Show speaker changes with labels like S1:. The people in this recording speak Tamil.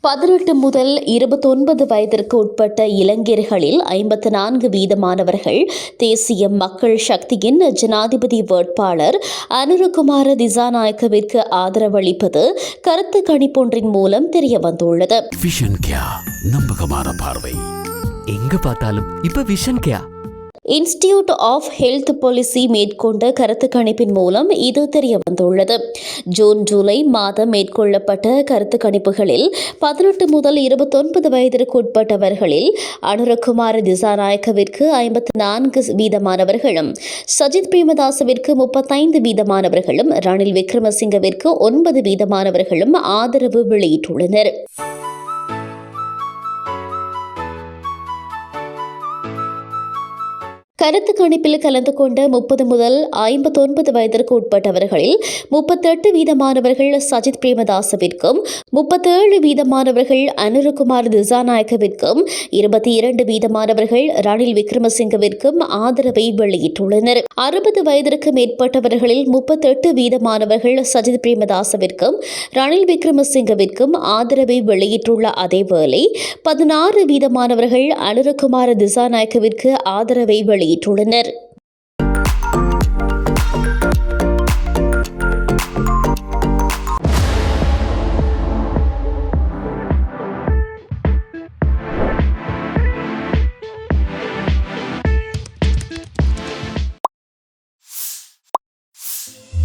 S1: பதினெட்டு முதல் இருபத்தொன்பது வயதிற்கு உட்பட்ட இளைஞர்களில் ஐம்பத்து நான்கு வீதமானவர்கள் தேசிய மக்கள் சக்தியின் ஜனாதிபதி வேட்பாளர் அனுரகுமார திசாநாயக்கவிற்கு ஆதரவளிப்பது கருத்து கணிப்பொன்றின் மூலம் தெரியவந்துள்ளது.
S2: விஷன் கியா நம்பகமான பார்வை.
S3: எங்க பார்த்தாலும் இப்ப விஷன் கேயா
S1: இன்ஸ்டிடியூட் ஆஃப் ஹெல்த் பாலிசி மேற்கொண்ட கருத்து கணிப்பின் மூலம் இது தெரிய வந்துள்ளது ஜூன் ஜூலை மாதம் மேற்கொள்ளப்பட்ட கருத்து கணிப்புகளில் பதினெட்டு முதல் இருபத்தொன்பது வயதிற்கு உட்பட்டவர்களில் அனுரகுமார திசாநாயக்கவிற்கு ஐம்பத்தி நான்கு வீதமானவர்களும் சஜித் பிரேமதாசவிற்கு முப்பத்தைந்து வீதமானவர்களும் ரணில் விக்ரமசிங்கவிற்கு ஒன்பது வீதமானவர்களும் ஆதரவு வெளியிட்டுள்ளனர். கருத்து கணிப்பில் கலந்து கொண்ட முப்பது முதல் ஐம்பத்தொன்பது வயதிற்கு உட்பட்டவர்களில் முப்பத்தெட்டு வீதமானவர்கள் சஜித் பிரேமதாசவிற்கும் முப்பத்தேழு வீதமானவர்கள் அனுரகுமார் திசாநாயக்கவிற்கும் இருபத்தி இரண்டு வீதமானவர்கள் ரணில் விக்ரமசிங்கவிற்கும் ஆதரவை வெளியிட்டுள்ளனர். அறுபது வயதிற்கு மேற்பட்டவர்களில் முப்பத்தெட்டு வீதமானவர்கள் சஜித் பிரேமதாசவிற்கும் ரணில் விக்ரமசிங்கவிற்கும் ஆதரவை வெளியிட்டுள்ள அதேவேளை பதினாறு வீதமானவர்கள் அனுரகுமார திசாநாயக்கவிற்கு ஆதரவை வெளியிட்டுள்ளனர். you